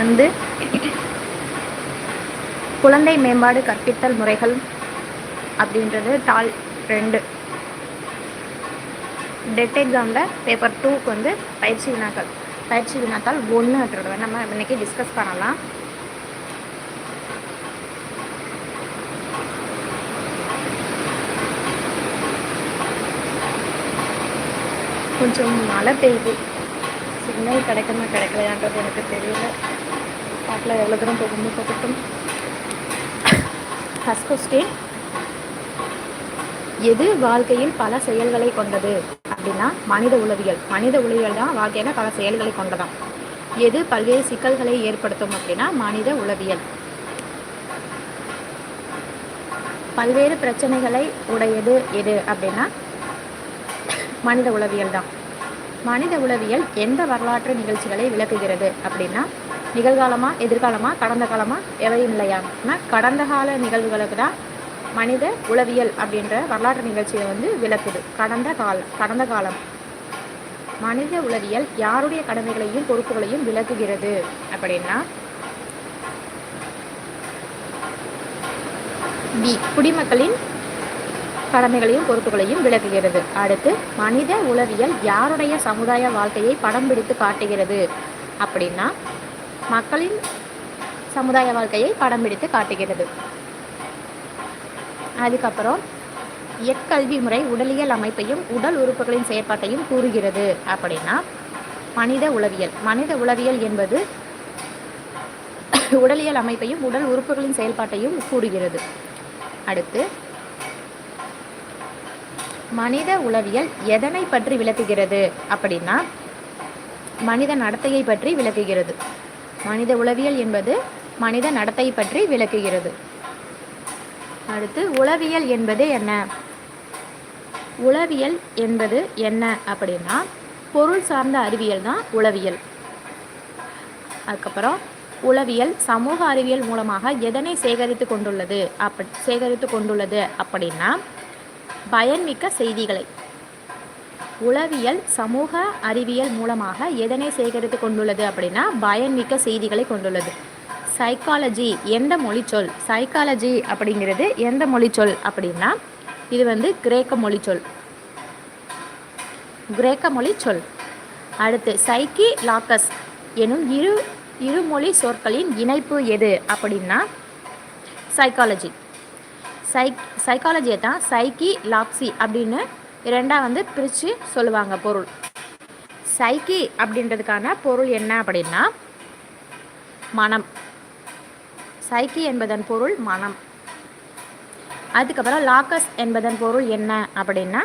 வந்து குழந்தை மேம்பாடு கற்பித்தல் முறைகள் அப்படின்றது டால் ரெண்டு. டெட் எக்ஸாமில் பேப்பர் டூக்கு வந்து பயிற்சி வினாக்கள். பயிற்சி வினாத்தாள் ஒன்றுன்றத நம்ம இன்றைக்கி டிஸ்கஸ் பண்ணலாம். கொஞ்சம் மழை பெய்யுது. இன்னும் கிடைக்குமா கிடைக்கலையான்றது எனக்கு தெரியல. பாட்டில் எவ்வளோ தூரம் போகும்போது போகட்டும். ஃபஸ்ட் கொஸ்டின் எது வாழ்க்கையில் பல செயல்களை கொண்டது? அப்படின்னா மனித உளவியல். மனித உளவியல் தான் வாழ்க்கையில் பல செயல்களை கொண்டதாம். எது பல்வேறு சிக்கல்களை ஏற்படுத்தும் அப்படின்னா மனித உளவியல். பல்வேறு பிரச்சனைகளை உடையது எது அப்படின்னா மனித உளவியல் தான். மனித உளவியல் எந்த வரலாற்று நிகழ்ச்சிகளை விளக்குகிறது அப்படின்னா நிகழ்காலமா எதிர்காலமா கடந்த காலமா எவையும் இல்லையான்னா கடந்த கால நிகழ்வுகளுக்கு தான் மனித உளவியல் அப்படின்ற வரலாற்று நிகழ்ச்சியை வந்து விளக்குது. கடந்த காலம் கடந்த காலம். மனித உளவியல் யாருடைய கடமைகளையும் பொறுப்புகளையும் விளக்குகிறது அப்படின்னா பி குடிமக்களின் கடமைகளையும் பொறுப்புகளையும் விளக்குகிறது அடுத்து மனித உளவியல் யாருடைய சமுதாய வாழ்க்கையை படம் பிடித்து காட்டுகிறது? அப்படின்னா மக்களின் சமுதாய வாழ்க்கையை படம் பிடித்து காட்டுகிறது. அதுக்கப்புறம் எக்கல்வி முறை உடலியல் அமைப்பையும் உடல் உறுப்புகளின் செயற்பாட்டையும் கூறுகிறது. அப்படின்னா மனித உளவியல். மனித உளவியல் என்பது உடலியல் அமைப்பையும் உடல் உறுப்புகளின் செயல்பாட்டையும் கூறுகிறது அடுத்து மனித உளவியல் எதனை பற்றி விளக்குகிறது அப்படின்னா மனித நடத்தையை பற்றி விளக்குகிறது. மனித உளவியல் என்பது மனித நடத்தை பற்றி விளக்குகிறது. அடுத்து உளவியல் என்பது என்ன? உளவியல் என்பது என்ன அப்படின்னா பொருள் சார்ந்த அறிவியல் தான் உளவியல். அதுக்கப்புறம் உளவியல் சமூக அறிவியல் மூலமாக எதனை சேகரித்து கொண்டுள்ளது அப்படி சேகரித்து கொண்டுள்ளது அப்படின்னா பயன்மிக்க செய்திகளை. உளவியல் சமூக அறிவியல் மூலமாக எதனை சேகரித்து கொண்டுள்ளது அப்படின்னா பயன்மிக்க செய்திகளை கொண்டுள்ளது. சைக்காலஜி எந்த மொழிச்சொல் சைக்காலஜி அப்படிங்கிறது எந்த மொழிச்சொல் அப்படின்னா இது வந்து கிரேக்க மொழிச்சொல் கிரேக்க மொழி சொல். அடுத்து சைக்கி லாக்கஸ் எனும் இரு இருமொழி சொற்களின் இணைப்பு எது அப்படின்னா சைக்காலஜி சைக் சைக்காலஜியை தான் சைக்கி லாக்ஸி அப்படின்னு ரெண்டாக வந்து பிரித்து சொல்லுவாங்க பொருள். சைக்கி அப்படின்றதுக்கான பொருள் என்ன அப்படின்னா மனம். சைக்கி என்பதன் பொருள் மனம். அதுக்கப்புறம் லாக்கஸ் என்பதன் பொருள் என்ன அப்படின்னா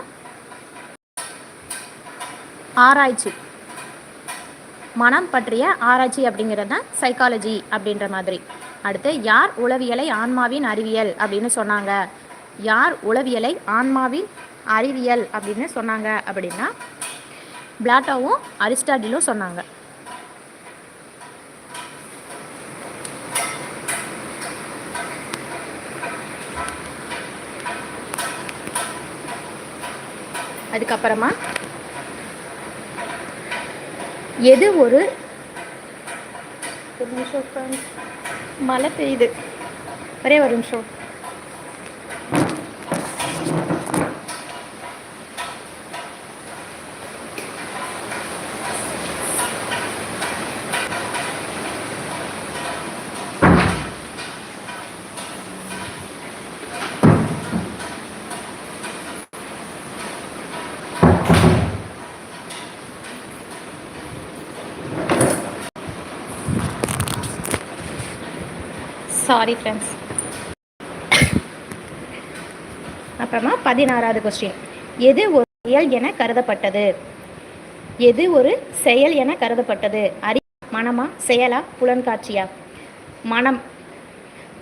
ஆராய்ச்சி. மனம் பற்றிய ஆராய்ச்சி அப்படிங்கிறது தான் சைக்காலஜி அப்படின்ற மாதிரி. அடுத்து யார் உளவியலை ஆன்மாவின் அறிவியல்? அப்படின்னு சொன்னாங்க. யார் உளவியலை ஆன்மாவின் அறிவியல்? அப்படின்னு சொன்னாங்க அப்படின்னா பிளாட்டோவும் அரிஸ்டாட்டிலும் சொன்னாங்க. அதுக்கப்புறமா எது ஒரு ஒரு நிமிஷம். மழை பெய்யுது. ஒரே ஒரு நிமிஷம். சாரி ஃப்ரெண்ட்ஸ் அப்புறமா பதினாறாவது கொஸ்டின் எது ஒரு செயல் என கருதப்பட்டது? எது ஒரு செயல் என கருதப்பட்டது? அறி மனமா? செயலா? புலன்காட்சியா? மனம்.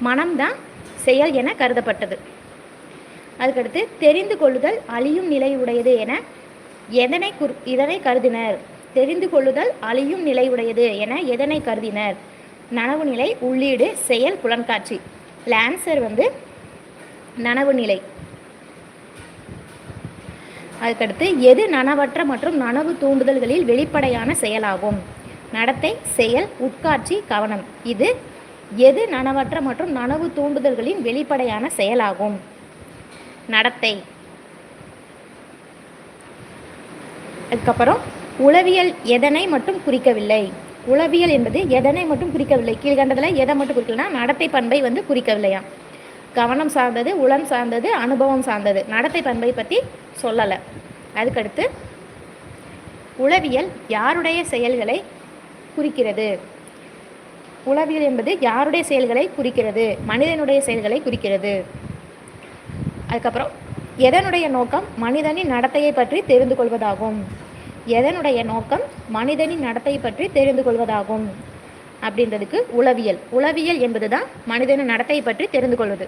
மனம்தான் செயல் என கருதப்பட்டது. அதுக்கடுத்து தெரிந்து கொள்ளுதல் அழியும் நிலை உடையது என எதனை குர் இதனை கருதினர்? தெரிந்து கொள்ளுதல் அழியும் நிலை உடையது என எதனை கருதினர்? நனவு நிலை உள்ளீடு செயல் புலன்காட்சி. ஆன்சர் வந்து நனவு நிலை அதுக்கடுத்து எது நனவற்ற மற்றும் நனவு தூண்டுதல்களில் வெளிப்படையான செயலாகும்? நடத்தை செயல் உட்காட்சி கவனம். இது எது நனவற்ற மற்றும் நனவு தூண்டுதல்களின் வெளிப்படையான செயலாகும்? நடத்தை. அதுக்கப்புறம் உளவியல் எதனை மட்டும் குறிக்கவில்லை? உளவியல் என்பது எதனை மட்டும் குறிக்கவில்லை. கீழ்கண்டதில் எதை மட்டும் குறிக்கலனா நடத்தை பண்பை வந்து குறிக்கவில்லையா கவனம் சார்ந்தது உளம் சார்ந்தது அனுபவம் சார்ந்தது. நடத்தை பண்பை பற்றி சொல்லலை. அதுக்கடுத்து உளவியல் யாருடைய செயல்களை குறிக்கிறது? உளவியல் என்பது யாருடைய செயல்களை குறிக்கிறது? மனிதனுடைய செயல்களை குறிக்கிறது. அதுக்கப்புறம் எதனுடைய நோக்கம்? மனிதனின் நடத்தையை பற்றி தெரிந்து கொள்வதாகும். எதனுடைய நோக்கம்? மனிதனின் நடத்தை பற்றி தெரிந்து கொள்வதாகும். அப்படின்றதுக்கு உளவியல். உளவியல் என்பது தான் மனிதனின் நடத்தை பற்றி தெரிந்து கொள்வது.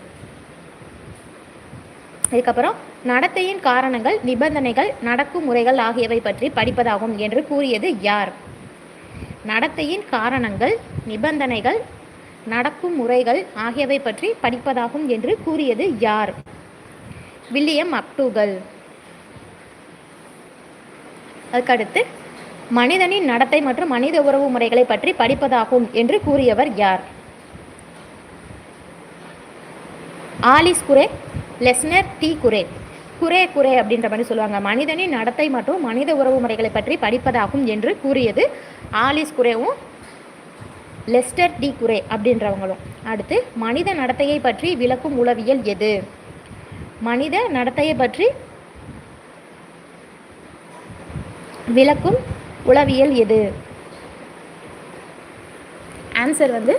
அதுக்கப்புறம் நடத்தையின் காரணங்கள் நிபந்தனைகள் நடக்கும் முறைகள் ஆகியவை பற்றி படிப்பதாகும் என்று கூறியது யார்? நடத்தையின் காரணங்கள் நிபந்தனைகள் நடக்கும் முறைகள் ஆகியவை பற்றி படிப்பதாகும் என்று கூறியது யார்? William McDougall. அதுக்கடுத்து மனிதனின் நடத்தை மற்றும் மனித உறவு முறைகளை பற்றி படிப்பதாகும் என்று கூறியவர் யார்? Alice Crow Lester D Crow. Crow Crow அப்படின்ற மாதிரி சொல்லுவாங்க. மனிதனின் நடத்தை மற்றும் மனித உறவு முறைகளை பற்றி படிப்பதாகும் என்று கூறியது ஆலிஸ் குரேவும் லெஸ்டர் டி குரே அப்படின்றவங்களும். அடுத்து மனித நடத்தையை பற்றி விளக்கும் உளவியல் எது? மனித நடத்தையை பற்றி விளக்கும் உளவியல் எது? ஆன்சர் வந்து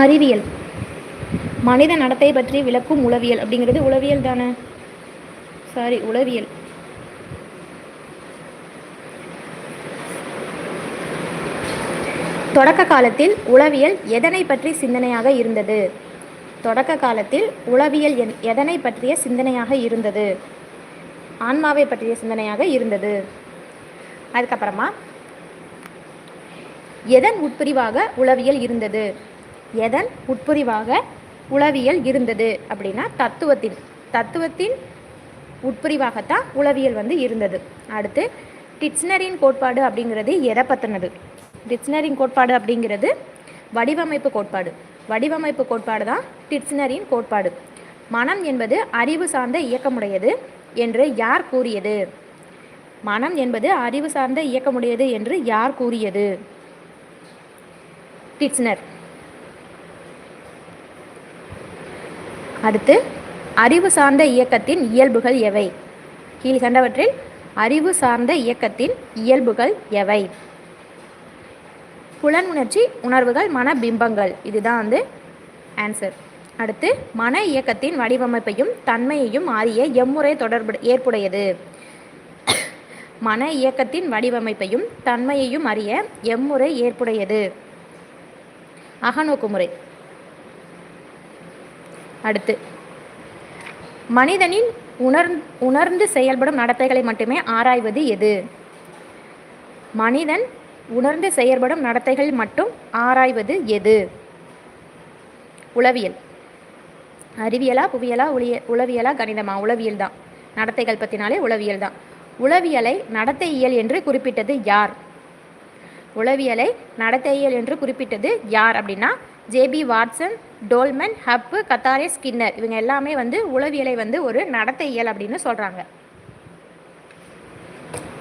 அறிவியல். மனித நடத்தை பற்றி விளக்கும் உளவியல் அப்படிங்கிறது உளவியல் தானே? சாரி உளவியல். தொடக்க காலத்தில் உளவியல் எதனை பற்றி சிந்தனையாக இருந்தது? தொடக்க காலத்தில் உளவியல் என்- எதனை பற்றிய சிந்தனையாக இருந்தது? ஆன்மாவை பற்றிய சிந்தனையாக இருந்தது. அதுக்கப்புறமா எதன் உட்பிரிவாக உளவியல் இருந்தது? எதன் உட்பிரிவாக உளவியல் இருந்தது? அப்படின்னா தத்துவத்தின் தத்துவத்தின் உட்பிரிவாகத்தான் உளவியல் வந்து இருந்தது. அடுத்து டிக்ஷனரியின் கோட்பாடு அப்படிங்கிறது எதை பற்றினது டிக்ஷனரியின் கோட்பாடு அப்படிங்கிறது வடிவமைப்பு கோட்பாடு. வடிவமைப்பு கோட்பாடு தான் டிட்ஸ்னரின் கோட்பாடு. மனம் என்பது அறிவு சார்ந்த இயக்கமுடையது என்று யார் கூறியது? மனம் என்பது அறிவு சார்ந்த இயக்கமுடையது என்று யார் கூறியது? டிட்ஸ்னர் அடுத்து அறிவு சார்ந்த இயக்கத்தின் இயல்புகள் எவை? கீழ்கண்டவற்றில் அறிவு சார்ந்த இயக்கத்தின் இயல்புகள் எவை? புலன் உணர்ச்சி உணர்வுகள் மன பிம்பங்கள் இதுதான் வந்து ஆன்சர் அடுத்து மன இயக்கத்தின் வடிவமைப்பையும் தன்மையையும் அறிய எம்முறை தொடர்பு ஏற்புடையது. மன இயக்கத்தின் வடிவமைப்பையும் தன்மையையும் அறிய எம்முறை ஏற்புடையது. அகநோக்கு முறை அடுத்து மனிதனின் உணர் உணர்ந்து செயல்படும் நடத்தைகளை மட்டுமே ஆராய்வது எது? மனிதன் உணர்ந்து செயற்படும் நடத்தைகள் மட்டும் ஆராய்வது எது? உளவியல். அறிவியலா புவியலா உளிய உளவியலா கணிதமா? உளவியல் தான். நடத்தைகள் பற்றினாலே உளவியல் தான். உளவியலை நடத்தையியல் என்று குறிப்பிட்டது யார்? உளவியலை நடத்தையியல் என்று குறிப்பிட்டது யார் அப்படின்னா ஜேபி வாட்சன் டோல்மன் ஹப்பு கத்தாரே ஸ்கின்னர். இவங்க எல்லாமே வந்து உளவியலை வந்து ஒரு நடத்தையியல் அப்படின்னு சொல்கிறாங்க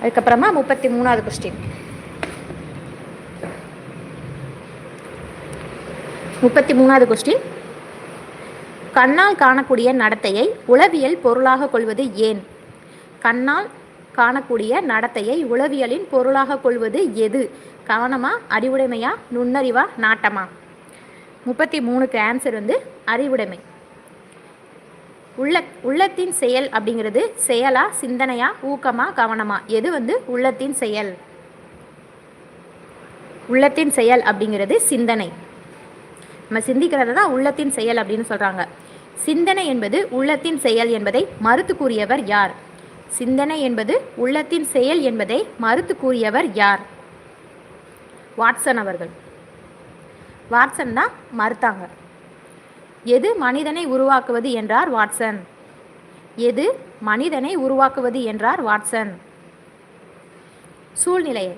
அதுக்கப்புறமா முப்பத்தி மூணாவது கொஸ்டின் முப்பத்தி மூணாவது கொஸ்டின் கண்ணால் காணக்கூடிய நடத்தையை உளவியல் பொருளாக கொள்வது ஏன்? கண்ணால் காணக்கூடிய நடத்தையை உளவியலின் பொருளாக கொள்வது எது? கவனமா அறிவுடைமையா நுண்ணறிவா நாட்டமா? முப்பத்தி மூணுக்கு ஆன்சர் வந்து அறிவுடைமை. உள்ள உள்ளத்தின் செயல் அப்படிங்கிறது செயலா சிந்தனையா ஊக்கமா கவனமா? எது வந்து உள்ளத்தின் செயல்? உள்ளத்தின் செயல் அப்படிங்கிறது சிந்தனை. நம்ம சிந்திக்கிறது தான் உள்ளத்தின் செயல் அப்படின்னு சொல்கிறாங்க சிந்தனை என்பது உள்ளத்தின் செயல் என்பதை மறுத்து கூறியவர் யார்? சிந்தனை என்பது உள்ளத்தின் செயல் என்பதை மறுத்து கூறியவர் யார்? வாட்சன் அவர்கள். வாட்சன் தான் மறுத்தாங்க. எது மனிதனை உருவாக்குவது என்றார் வாட்சன். எது மனிதனை உருவாக்குவது என்றார் வாட்சன். சூழ்நிலையை.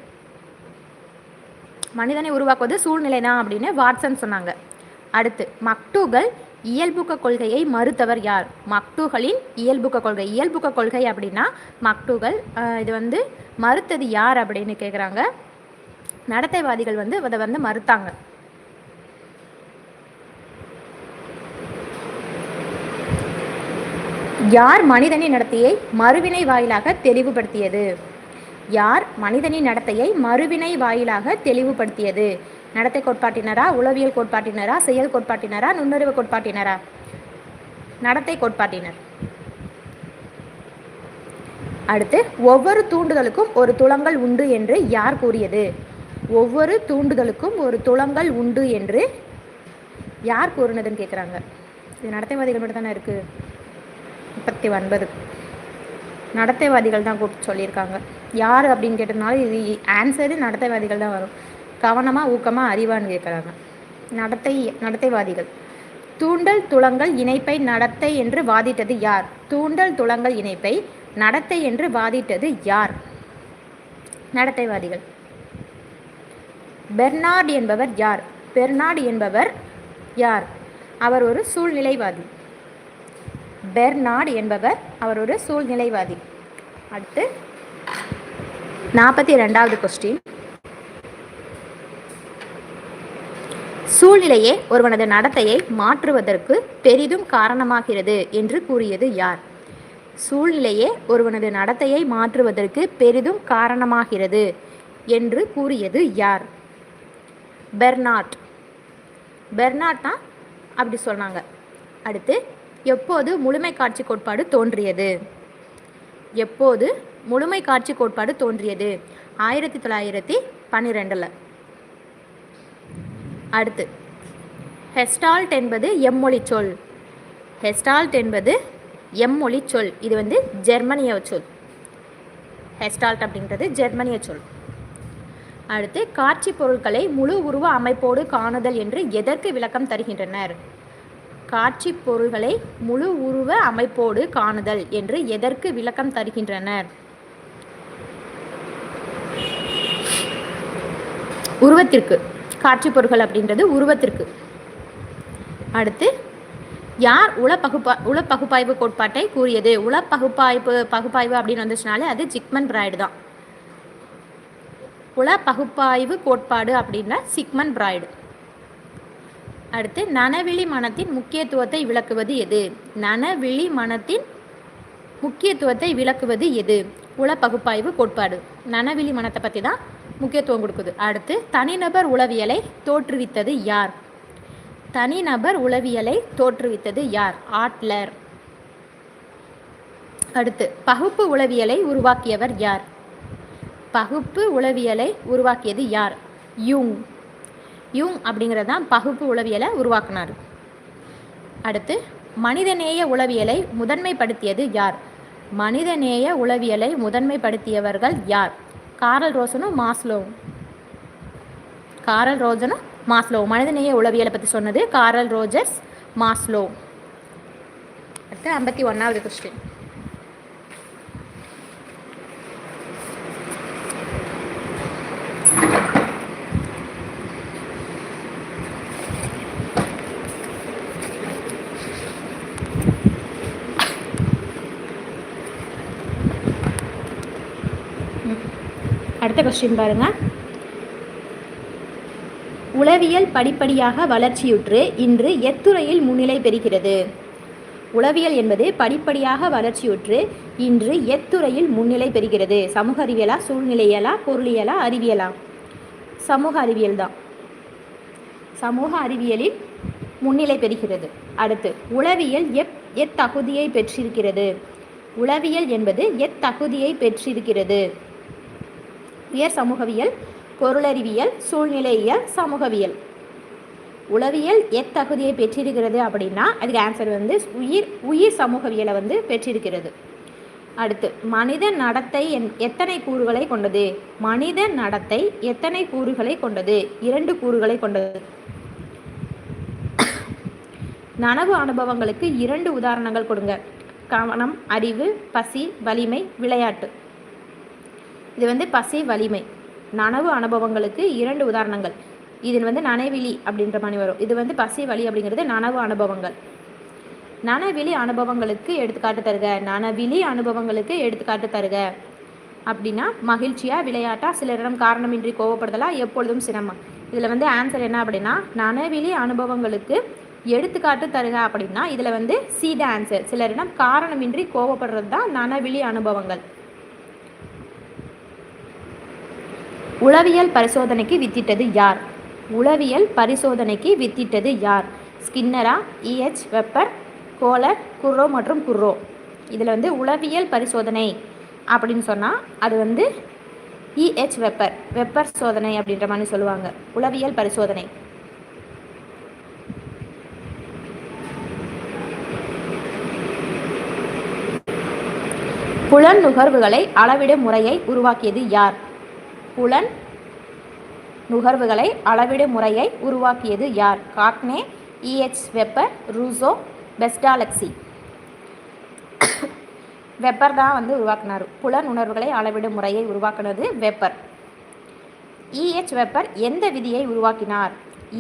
மனிதனை உருவாக்குவது சூழ்நிலை தான் அப்படின்னு வாட்சன் சொன்னாங்க. அடுத்து மக்டூகள் இயல்புக்க கொள்கையை மறுத்தவர் யார்? மக்டூகளின் இயல்புக்க கொள்கை. இயல்புக்க கொள்கை அப்படின்னா மக்டூகள் ஆஹ், இது வந்து மறுத்தது யார் அப்படின்னு கேட்குறாங்க நடத்தைவாதிகள் வந்து அதை வந்து மறுத்தாங்க. யார் மனிதனின் நடத்தையை மறுவினை வாயிலாக தெளிவுபடுத்தியது? யார் மனிதனின் நடத்தையை மறுவினை வாயிலாக தெளிவுபடுத்தியது? நடத்தை கோட்பாட்டினரா உளவியல் கோட்பாட்டினரா செயல் கோட்பாட்டினரா நுண்ணறிவு கோட்பாட்டினரா? நடத்தை கோட்பாட்டினர். அடுத்து ஒவ்வொரு தூண்டுதலுக்கும் ஒரு துளங்கள் உண்டு என்று யார் கூறியது? ஒவ்வொரு தூண்டுதலுக்கும் ஒரு துளங்கள் உண்டு என்று யார் கூறினதுன்னு கேட்குறாங்க இது நடத்தைவாதிகள் மட்டும் தானே இருக்குது முப்பத்தி ஒன்பது நடத்தைவாதிகள் தான் கூப்பிட்டு சொல்லியிருக்காங்க. யார் அப்படின்னு கேட்டதுனால இது ஆன்சரு நடத்தைவாதிகள் தான் வரும். கவனமாக ஊக்கமாக அறிவான்னு கேட்குறாங்க நடத்தை நடத்தைவாதிகள். தூண்டல் துளங்கள் இணைப்பை நடத்தை என்று வாதிட்டது யார்? தூண்டல் துளங்கள் இணைப்பை நடத்தை என்று வாதிட்டது யார்? நடத்தைவாதிகள். பெர்னார்டு என்பவர் யார்? பெர்னார்டு என்பவர் யார்? அவர் ஒரு சூழ்நிலைவாதி. பெர்னார்டு என்பவர் அவர் ஒரு சூழ்நிலைவாதி. அடுத்து நாற்பத்தி ரெண்டாவது கொஸ்டின் சூழ்நிலையே ஒருவனது நடத்தையை மாற்றுவதற்கு பெரிதும் காரணமாகிறது என்று கூறியது யார்? சூழ்நிலையே ஒருவனது நடத்தையை மாற்றுவதற்கு பெரிதும் காரணமாகிறது என்று கூறியது யார்? பெர்னாட் பெர்னாட் தான் அப்படி சொன்னாங்க. அடுத்து எப்போது முழுமை காட்சி கோட்பாடு தோன்றியது? எப்போது முழுமை காட்சி கோட்பாடு தோன்றியது? ஆயிரத்தி தொள்ளாயிரத்தி பன்னிரெண்டில். அடுத்து. ஹெஸ்டால்ட் என்பது எம்மொழி சொல். ஹெஸ்டால்ட் என்பது எம்மொழி சொல். இது வந்து ஜெர்மனிய சொல். ஹெஸ்டால்ட் அப்படின்றது ஜெர்மனிய சொல். அடுத்து காட்சி பொருட்களை முழு உருவ அமைப்போடு காணுதல் என்று எதற்கு விளக்கம் தருகின்றனர்? காட்சி பொருள்களை முழு உருவ அமைப்போடு காணுதல் என்று எதற்கு விளக்கம் தருகின்றனர்? உருவத்திற்கு. காட்சி பொருள்கள் அப்படின்றது உருவத்திற்கு. அடுத்து யார் உள பகுப்பா உள கோட்பாட்டை கூறியது? உளப்பகுப்பாய்வு பகுப்பாய்வு அப்படின்னு வந்துச்சுனாலே அது ஜிக்மன் பிராய்டு தான். உள பகுப்பாய்வு கோட்பாடு அப்படின்னா சிக்மன் பிராய்டு. அடுத்து நனவிழி மனத்தின் முக்கியத்துவத்தை விளக்குவது எது? நனவிழி மனத்தின் முக்கியத்துவத்தை விளக்குவது எது? உள பகுப்பாய்வு கோட்பாடு. நனவிழி மனத்தை பற்றி தான் முக்கியத்துவம் கொடுக்குது. அடுத்து தனிநபர் உளவியலை தோற்றுவித்தது யார்? தனிநபர் உளவியலை தோற்றுவித்தது யார்? ஆட்லர். அடுத்து பகுப்பு உளவியலை உருவாக்கியவர் யார்? பகுப்பு உளவியலை உருவாக்கியது யார்? யூங். யூங் அப்படிங்கிறது தான் பகுப்பு உளவியலை உருவாக்குனார். அடுத்து மனிதநேய உளவியலை முதன்மைப்படுத்தியது யார்? மனிதநேய உளவியலை முதன்மைப்படுத்தியவர்கள் யார்? காரல் ரோசனும் மாஸ்லோவும். காரல் ரோஜனும் மாஸ்லோ மனிதநேய உளவியலை பற்றி சொன்னது காரல் ரோஜர்ஸ் மாஸ்லோ அடுத்து ஐம்பத்தி ஒன்றாவது கொஸ்டின் அடுத்த கொஸ்டின் பாருங்க. உளவியல் படிப்படியாக வளர்ச்சியுற்று இன்று எத்துறையில் முன்னிலை பெறுகிறது. உளவியல் என்பது படிப்படியாக வளர்ச்சியுற்று இன்று எத்துறையில் முன்னிலை பெறுகிறது. சமூக அறிவியலா சூழ்நிலையலா பொருளியலா அறிவியலா? சமூக அறிவியல் தான். சமூக அறிவியலில் முன்னிலை பெறுகிறது. அடுத்து உளவியல் எப் எத்தகுதியை பெற்றிருக்கிறது? உளவியல் என்பது எத்தகுதியை பெற்றிருக்கிறது? உயர் சமூகவியல் பொருளறிவியல் சூழ்நிலையியல் சமூகவியல். உளவியல் எத்தகுதியை பெற்றிருக்கிறது அப்படின்னா அதுக்கு ஆன்சர் வந்து உயிர் உயிர் சமூகவியலை வந்து பெற்றிருக்கிறது. அடுத்து மனித நடத்தை என் எத்தனை கூறுகளை கொண்டது? மனித நடத்தை எத்தனை கூறுகளை கொண்டது? இரண்டு கூறுகளை கொண்டது. நனவு அனுபவங்களுக்கு இரண்டு உதாரணங்கள் கொடுங்க. கவனம் அறிவு பசி வலிமை விளையாட்டு. இது வந்து பசி வலிமை. நனவு அனுபவங்களுக்கு இரண்டு உதாரணங்கள். இதில் வந்து நனைவிழி அப்படின்ற மாதிரி வரும். இது வந்து பசி வலி அப்படிங்கிறது நனவு அனுபவங்கள். நனவிழி அனுபவங்களுக்கு எடுத்துக்காட்டு தருக. நனவிழி அனுபவங்களுக்கு எடுத்துக்காட்டு தருக. அப்படின்னா மகிழ்ச்சியாக விளையாட்டாக சிலரிடம் காரணமின்றி கோவப்படுதலா எப்பொழுதும் சிரமம். இதில் வந்து ஆன்சர் என்ன அப்படின்னா நனவிழி அனுபவங்களுக்கு எடுத்துக்காட்டு தருக அப்படின்னா இதில் வந்து சீத ஆன்சர் சிலரிடம் காரணமின்றி கோவப்படுறது தான் நனவிழி அனுபவங்கள். உளவியல் பரிசோதனைக்கு வித்திட்டது யார்? உளவியல் பரிசோதனைக்கு வித்திட்டது யார்? ஸ்கின்னரா இஹெச் வெப்பர் கோலர் குர்ரோ மற்றும் குர்ரோ. இதில் வந்து உளவியல் பரிசோதனை அப்படின்னு சொன்னால் அது வந்து இஹெச் வெப்பர். வெப்பர் சோதனை அப்படின்ற மாதிரி சொல்லுவாங்க. உளவியல் பரிசோதனை. புலன் நுகர்வுகளை அளவிடும் முறையை உருவாக்கியது யார்? புலன் நுகர்வுகளை அளவிடும் முறையை உருவாக்கியது யார்? Gagne E H Weber Rousseau Pestalozzi. Weber தான் வந்து உருவாக்குனார். புலன் உணர்வுகளை அளவிடும் முறையை உருவாக்குனது வெப்பர். இஎச் வெப்பர் எந்த விதியை உருவாக்கினார்?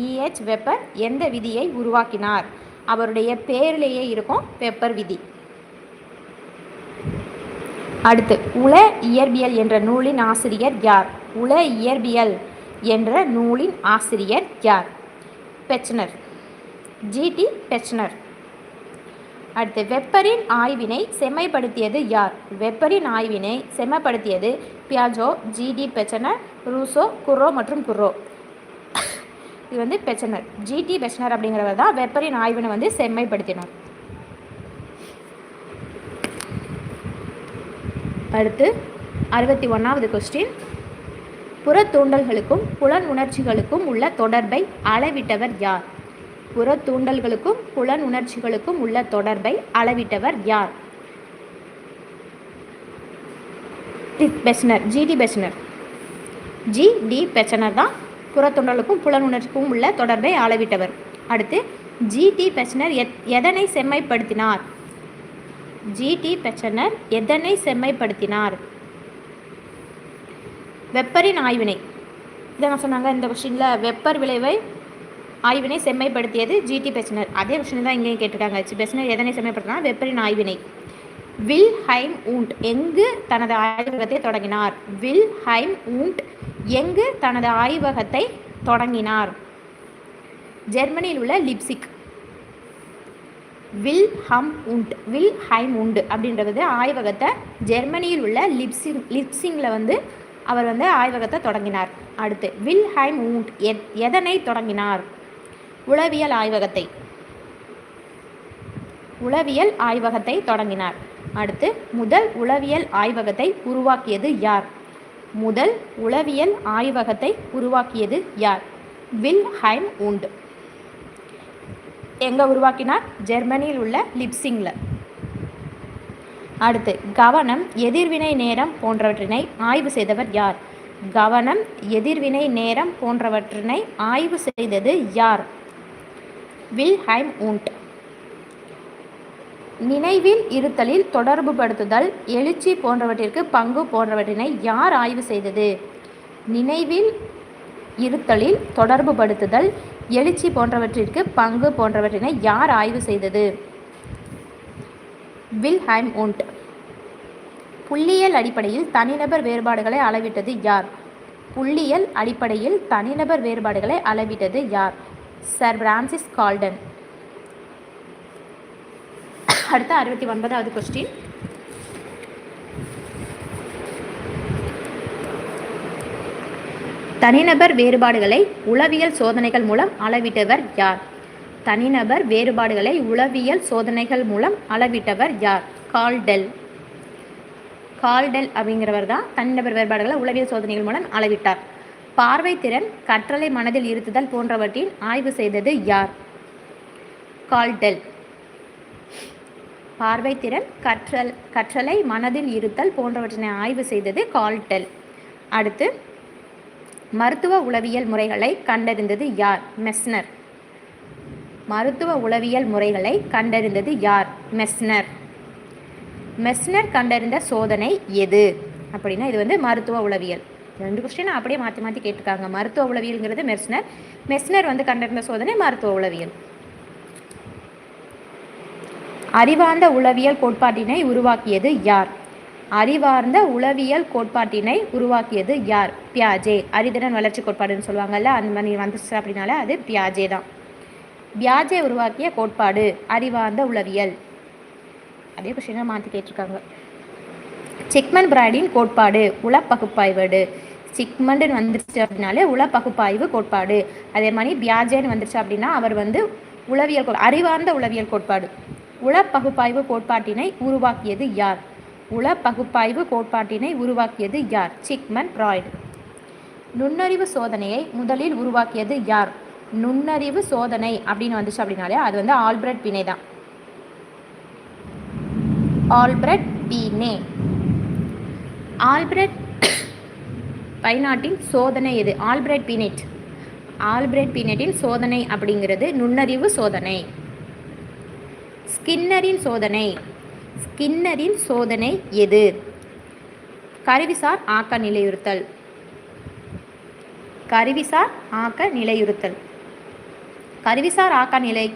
இஎச் வெப்பர் எந்த விதியை உருவாக்கினார்? அவருடைய பேரிலேயே இருக்கும் வெப்பர் விதி. அடுத்து உல இயற்பியல் என்ற நூலின் ஆசிரியர் யார்? உள இயற்பியல் என்ற நூலின் ஆசிரியர் யார்? பெச்னர். GD Fechner. அடுத்து வெப்பரின் ஆய்வினை செம்மைப்படுத்தியது யார்? வெப்பரின் ஆய்வினை செம்மைப்படுத்தியது பியாஜோ ஜிடி பெச்சனர் ரூசோ குர்ரோ மற்றும் குர்ரோ. இது வந்து பெச்சனர் ஜிடி பெச்சனர் அப்படிங்கிறவர் தான் வெப்பரின் ஆய்வினை வந்து செம்மைப்படுத்தினார். அடுத்து அறுபத்தி ஒன்றாவது கொஸ்டின் புற தூண்டல்களுக்கும் புலன் உணர்ச்சிகளுக்கும் உள்ள தொடர்பை அளவிட்டவர் யார்? புற தூண்டல்களுக்கும் புலன் உணர்ச்சிகளுக்கும் உள்ள தொடர்பை அளவிட்டவர் யார்? Fechner GD Fechner. G. D. Fechner தான் புறத்தூண்டலுக்கும் புலன் உணர்ச்சிக்கும் உள்ள தொடர்பை அளவிட்டவர். அடுத்து ஜிடி பெச்சனர் எத் எதனை செம்மைப்படுத்தினார்? ஜிடி பெச்சனர் எதனை செம்மைப்படுத்தினார்? வெப்பரின் ஆய்வினை. இதை நான் சொன்னாங்க இந்த கொஷினில் வெப்பர் விளைவை ஆய்வினை செம்மைப்படுத்தியது ஜிடி பெஸ்னர் அதே கொஸ்டின் தான் இங்கேயும் கேட்டிருக்காங்க. சி எதனை செம்மைப்படுத்தினா வெப்பரின் ஆய்வினை. வில் ஹைம் ஊண்ட் எங்கு தனது ஆய்வகத்தை தொடங்கினார்? வில் ஹைம் ஊண்ட் எங்கு தனது ஆய்வகத்தை தொடங்கினார்? ஜெர்மனியில் உள்ள Leipzig. Wilhelm Wundt Wilhelm Wundt அப்படின்றது ஆய்வகத்தை ஜெர்மனியில் உள்ள லிப்சிங் லிப்சிங்கில் வந்து அவர் வந்து ஆய்வகத்தை தொடங்கினார். அடுத்து வில் ஹைம் உண்ட் எத் எதனை தொடங்கினார்? உளவியல் ஆய்வகத்தை. உளவியல் ஆய்வகத்தை தொடங்கினார். அடுத்து முதல் உளவியல் ஆய்வகத்தை உருவாக்கியது யார்? முதல் உளவியல் ஆய்வகத்தை உருவாக்கியது யார்? Wilhelm Wundt. எங்கே உருவாக்கினார்? ஜெர்மனியில் உள்ள லிப்சிங்கில் அடுத்து கவனம் எதிர்வினை நேரம் போன்றவற்றினை ஆய்வு செய்தவர் யார்? கவனம் எதிர்வினை நேரம் போன்றவற்றினை ஆய்வு செய்தது யார்? வில்ஹைம் உண்ட். நினைவில் இருத்தலில் தொடர்புபடுத்துதல் எழுச்சி போன்றவற்றிற்கு பங்கு போன்றவற்றினை யார் ஆய்வு செய்தது? நினைவில் இருத்தலில் தொடர்புபடுத்துதல் எழுச்சி போன்றவற்றிற்கு பங்கு போன்றவற்றினை யார் ஆய்வு செய்தது? வில்ஹைம் உண்ட். புள்ளியியல் அடிப்படையில் தனிநபர் வேறுபாடுகளை அளவிட்டது யார்? புள்ளியியல் அடிப்படையில் தனிநபர் வேறுபாடுகளை அளவிட்டது யார்? Sir Francis Galton. அடுத்த அறுபத்தி ஒன்பதாவது கொஸ்டின் தனிநபர் வேறுபாடுகளை உளவியல் சோதனைகள் மூலம் அளவிட்டவர் யார்? தனிநபர் வேறுபாடுகளை உளவியல் சோதனைகள் மூலம் அளவிட்டவர் யார்? கால்டெல். கால்டெல் அப்படிங்கிறவர் தான் தனிநபர் வேறுபாடுகளை உளவியல் சோதனைகள் மூலம் அளவிட்டார். பார்வைத்திறன் கற்றலை மனதில் இருத்துதல் போன்றவற்றின் ஆய்வு செய்தது யார்? கால்டெல். பார்வைத்திறன் கற்றல் கற்றலை மனதில் இருத்தல் போன்றவற்றினை ஆய்வு செய்தது கால்டெல். அடுத்து மருத்துவ உளவியல் முறைகளை கண்டறிந்தது யார்? மெஸ்னர். மருத்துவ உளவியல் முறைகளை கண்டறிந்தது யார்? மெஸ்னர். மெஸ்னர் கண்டறிந்த சோதனை எது? அப்படின்னா இது வந்து மருத்துவ உளவியல். ரெண்டு கொஸ்டின் அப்படியே மாற்றி மாற்றி கேட்டிருக்காங்க. மருத்துவ உளவியல்ங்கிறது மெஸ்னர். மெஸ்னர் வந்து கண்டறிந்த சோதனை மருத்துவ உளவியல். அறிவார்ந்த உளவியல் கோட்பாட்டினை உருவாக்கியது யார்? அறிவார்ந்த உளவியல் கோட்பாட்டினை உருவாக்கியது யார்? பியாஜே. அறிதிறன் வளர்ச்சி கோட்பாடுன்னு சொல்லுவாங்கல்ல அந்த மாதிரி வந்துச்சு அப்படின்னால அது பியாஜே தான். பியாஜே உருவாக்கிய கோட்பாடு அறிவார்ந்த உளவியல். அதே கொஸ்டினாக மாற்றி கேட்டிருக்காங்க. சிக்மன் பிராய்டின் கோட்பாடு உளப்பகுப்பாய்வடு. சிக்மண்டுன்னு வந்துருச்சு அப்படின்னாலே உளப்பகுப்பாய்வு கோட்பாடு. அதே மாதிரி பியாஜேன்னு வந்துருச்சு அப்படின்னா அவர் வந்து உளவியல் அறிவார்ந்த உளவியல் கோட்பாடு. உளப்பகுப்பாய்வு கோட்பாட்டினை உருவாக்கியது யார்? உள பகுப்பாய்வு கோட்பாட்டினை உருவாக்கியது யார்? Sigmund Freud. நுண்ணறிவு சோதனையை முதலில் உருவாக்கியது யார்? நுண்ணறிவு சோதனை அப்படின்னு வந்துச்சு அப்படின்னாலே அது வந்து ஆல்பிரட் பினே தான். ஆல்பிரட் பீனே ஆல்பிரட் பைனாட்டின் சோதனை எது? Alfred peanut. ஆல்பிரட் பீனெட்டின் சோதனை அப்படிங்கிறது நுண்ணறிவு சோதனை. ஸ்கின்னரின் சோதனை. ஸ்கின்னரின் சோதனை எது? கருவிசார் ஆக்க நிலையுறுத்தல். கருவிசார் ஆக்க நிலையுறுத்தல். அறிவிசார் ஆக்க நிலை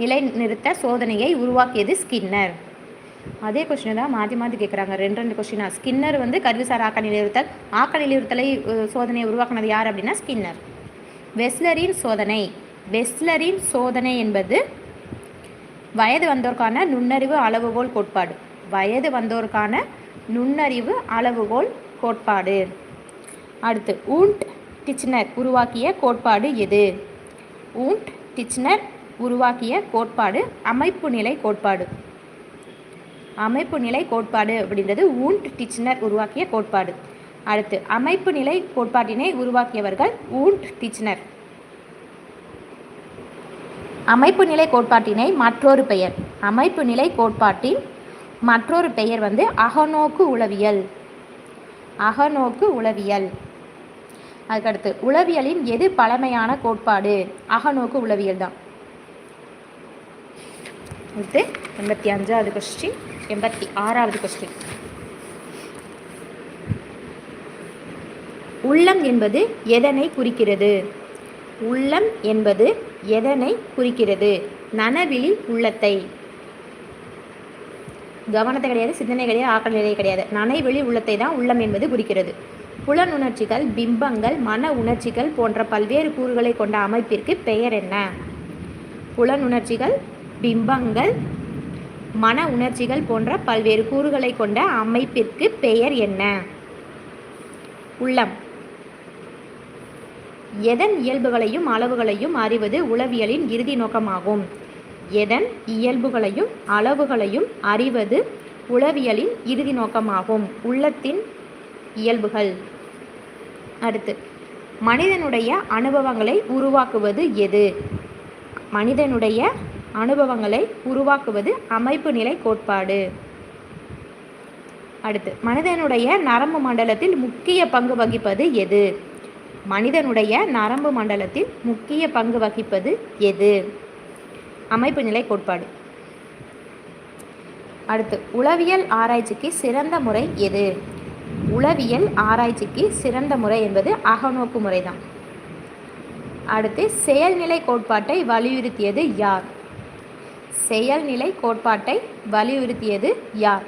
நிலைநிறுத்த சோதனையை உருவாக்கியது ஸ்கின்னர். அதே கொஷினை தான் மாற்றி மாற்றி கேட்குறாங்க ரெண்டு ரெண்டு கொஷினா ஸ்கின்னர் வந்து கருவிசார் ஆக்க நிலையுறுத்தல் ஆக்க நிலையுறுத்தலை சோதனையை உருவாக்குனது யார் அப்படின்னா ஸ்கின்னர். வெஸ்லரின் சோதனை. வெஸ்லரின் சோதனை என்பது வயது வந்தோருக்கான நுண்ணறிவு அளவுகோல் கோட்பாடு. வயது வந்தோருக்கான நுண்ணறிவு அளவுகோல் கோட்பாடு. அடுத்து ஊண்ட் டிச்னர் உருவாக்கிய கோட்பாடு எது? ஊண்ட் டிச்னர் உருவாக்கிய கோட்பாடு அமைப்பு நிலை கோட்பாடு. அமைப்பு நிலை கோட்பாடு அப்படின்றது ஊண்ட் டிச்னர் உருவாக்கிய கோட்பாடு. அடுத்து அமைப்பு நிலை கோட்பாட்டினை உருவாக்கியவர்கள் ஊண்ட் டிச்னர் அமைப்பு நிலை கோட்பாட்டினை மற்றொரு பெயர். அமைப்பு நிலை கோட்பாட்டின் மற்றொரு பெயர் வந்து அகநோக்கு உளவியல். அகநோக்கு உளவியல். அதுக்கடுத்து உளவியலின் எது பழமையான கோட்பாடு? அகநோக்கு உளவியல் தான். அடுத்து எண்பத்தி அஞ்சாவது கொஸ்டின் எண்பத்தி ஆறாவது கொஸ்டின் உள்ளம் என்பது எதனை குறிக்கிறது? உள்ளம் என்பது எதனை குறிக்கிறது? நனவிழி உள்ளத்தை. கவனத்தை கிடையாது சிந்தனை கிடையாது ஆக்கல் நிலை கிடையாது. நனைவெளி உள்ளத்தை தான் உள்ளம் என்பது குறிக்கிறது. புலனுணர்ச்சிகள் பிம்பங்கள் மன உணர்ச்சிகள் போன்ற பல்வேறு கூறுகளை கொண்ட அமைப்பிற்கு பெயர் என்ன? புலனுணர்ச்சிகள் பிம்பங்கள் மன உணர்ச்சிகள் போன்ற பல்வேறு கூறுகளை கொண்ட அமைப்பிற்கு பெயர் என்ன? உள்ளம். எதன் இயல்புகளையும் அளவுகளையும் அறிவது உளவியலின் இறுதி நோக்கமாகும். எதன் இயல்புகளையும் அளவுகளையும் அறிவது உளவியலின் இறுதி நோக்கமாகும். உள்ளத்தின் இயல்புகள். அடுத்து மனிதனுடைய அனுபவங்களை உருவாக்குவது எது? மனிதனுடைய அனுபவங்களை உருவாக்குவது அமைப்பு நிலை கோட்பாடு. அடுத்து மனிதனுடைய நரம்பு மண்டலத்தில் முக்கிய பங்கு வகிப்பது எது? மனிதனுடைய நரம்பு மண்டலத்தில் முக்கிய பங்கு வகிப்பது எது? அமைப்பு நிலை கோட்பாடு. அடுத்து உளவியல் ஆராய்ச்சிக்கு சிறந்த முறை எது? உளவியல் ஆராய்ச்சிக்கு சிறந்த முறை என்பது அகநோக்கு முறைதான். அடுத்து செயல்நிலை கோட்பாட்டை வலியுறுத்தியது யார்? செயல்நிலை கோட்பாட்டை வலியுறுத்தியது யார்?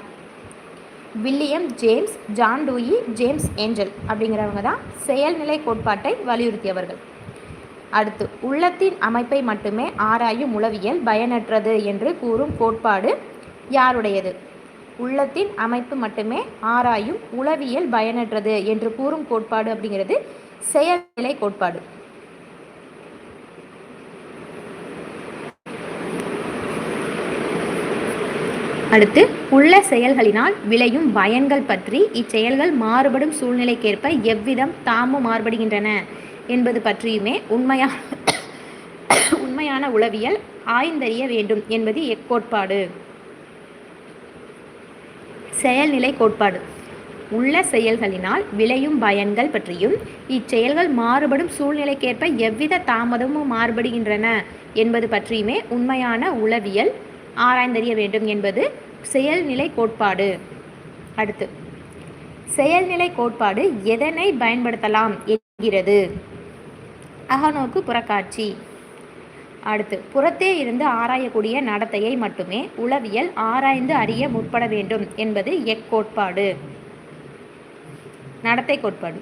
William James John Dewey James Angell அப்படிங்கிறவங்க தான் செயல்நிலை கோட்பாட்டை வலியுறுத்தியவர்கள். அடுத்து உள்ளத்தின் அமைப்பை மட்டுமே ஆராயும் உளவியல் பயனற்றது என்று கூறும் கோட்பாடு யாருடையது? உள்ளத்தின் அமைப்பு மட்டுமே ஆராயும் உளவியல் பயனற்றது என்று கூறும் கோட்பாடு அப்படிங்கிறது செயல்நிலை கோட்பாடு. அடுத்து உள்ள செயல்களினால் விளையும் பயன்கள் பற்றி இச்செயல்கள் மாறுபடும் சூழ்நிலைக்கேற்ப எவ்விதம் தாமும் மாறுபடுகின்றன என்பது பற்றியுமே உண்மையான உண்மையான உளவியல் ஆய்ந்தறிய வேண்டும் என்பது எக்கோட்பாடு செயல்நிலை கோட்பாடு. உள்ள செயல்களினால் விளையும் பயன்கள் பற்றியும் இச்செயல்கள் மாறுபடும் சூழ்நிலைக்கேற்ப எவ்வித தாமதமும் மாறுபடுகின்றன என்பது பற்றியுமே உண்மையான உளவியல் ஆராய்ந்தறிய வேண்டும் என்பது செயல்நிலை கோட்பாடு. அடுத்து செயல்நிலை கோட்பாடு எதனை பயன்படுத்தலாம் என்கிறது. அகநோக்கு புறக்காட்சி. அடுத்து புறத்தே இருந்து ஆராயக்கூடிய நடத்தையை மட்டுமே உளவியல் ஆராய்ந்து அறிய முற்பட வேண்டும் என்பது எக்கோட்பாடு. நடத்தை கோட்பாடு.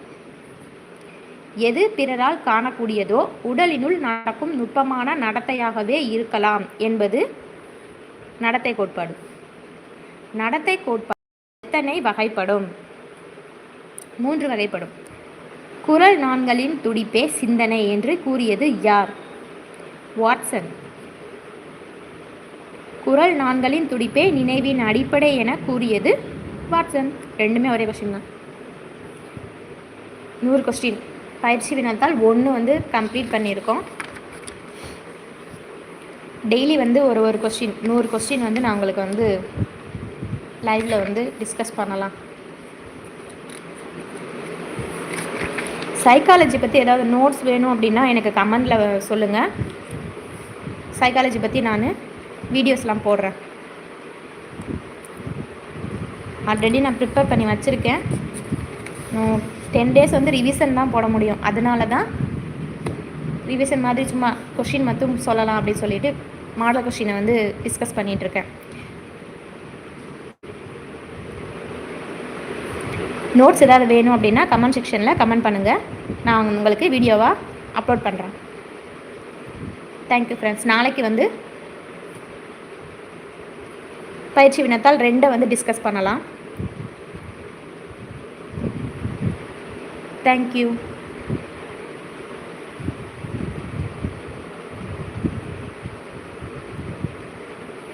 எது பிறரால் காணக்கூடியதோ உடலினுள் நடக்கும் நுட்பமான நடத்தையாகவே இருக்கலாம் என்பது நடத்தை கோட்பாடு. நடத்தை கோட்பாடு எத்தனை வகைப்படும்? மூன்று வகைப்படும். குரல் நான்களின் துடிப்பே சிந்தனை என்று கூறியது யார்? வாட்சன். குரல் நான்களின் துடிப்பே நினைவின் அடிப்படை என கூறியது வாட்சன். ரெண்டுமே ஒரே கொஸ்டின் தான் நூறு கொஸ்டின் பயிற்சி வினாத்தால் ஒன்று வந்து கம்ப்ளீட் பண்ணியிருக்கோம். டெய்லி வந்து ஒரு ஒரு கொஸ்டின் நூறு கொஸ்டின் வந்து நான் உங்களுக்கு வந்து லைவில் வந்து டிஸ்கஸ் பண்ணலாம். சைக்காலஜி பற்றி ஏதாவது நோட்ஸ் வேணும் அப்படின்னா எனக்கு கமெண்டில் சொல்லுங்கள் சைக்காலஜி பற்றி நான் வீடியோஸ்லாம் போடுறேன். ஆல்ரெடி நான் ப்ரிப்பேர் பண்ணி வச்சுருக்கேன். டென் டேஸ் வந்து ரிவிஷன் தான் போட முடியும். அதனால தான் ரிவிஷன் மாதிரி சும்மா கொஷின் மட்டும் சொல்லலாம் அப்படின்னு சொல்லிட்டு மாடல் கொஷினை வந்து டிஸ்கஸ் பண்ணிகிட்ருக்கேன் நோட்ஸ் ஏதாவது வேணும் அப்படின்னா கமெண்ட் செக்ஷனில் கமெண்ட் பண்ணுங்கள் நான் உங்களுக்கு வீடியோவாக அப்லோட் பண்ணுறேன் தேங்க்யூ ஃப்ரெண்ட்ஸ் நாளைக்கு வந்து பயிற்சி வினத்தால் ரெண்டை வந்து டிஸ்கஸ் பண்ணலாம். தேங்க்யூ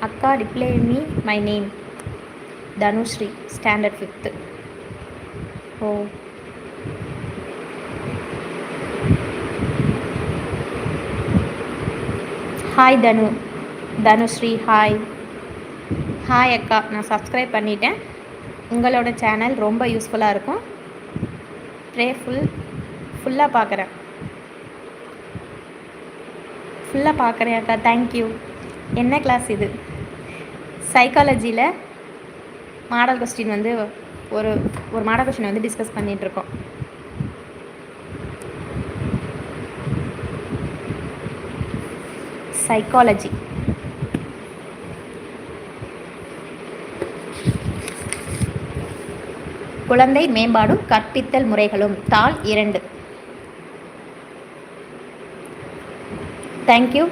அக்கா reply me my name Dhanushree standard fifth O. Hi Dhanu Dhanushree hi hi அக்கா. நான் சப்ஸ்கிரைப் பண்ணிட்டேன். உங்களோட சேனல் ரொம்ப யூஸ்ஃபுல்லாக இருக்கும். ப்ரே ஃபுல் ஃபுல்லாக பார்க்குறேன் ஃபுல்லாக பார்க்குறேன் அக்கா. தேங்க்யூ என்ன கிளாஸ் இது? சைக்காலஜியில் மாடல் கொஸ்டின் வந்து ஒரு ஒரு மாடல் கொஸ்டின் வந்து டிஸ்கஸ் பண்ணிகிட்ருக்கோம் சைக்காலஜி குழந்தை மேம்பாடும் கற்பித்தல் முறைகளும் தாள் இரண்டு. தேங்க்யூ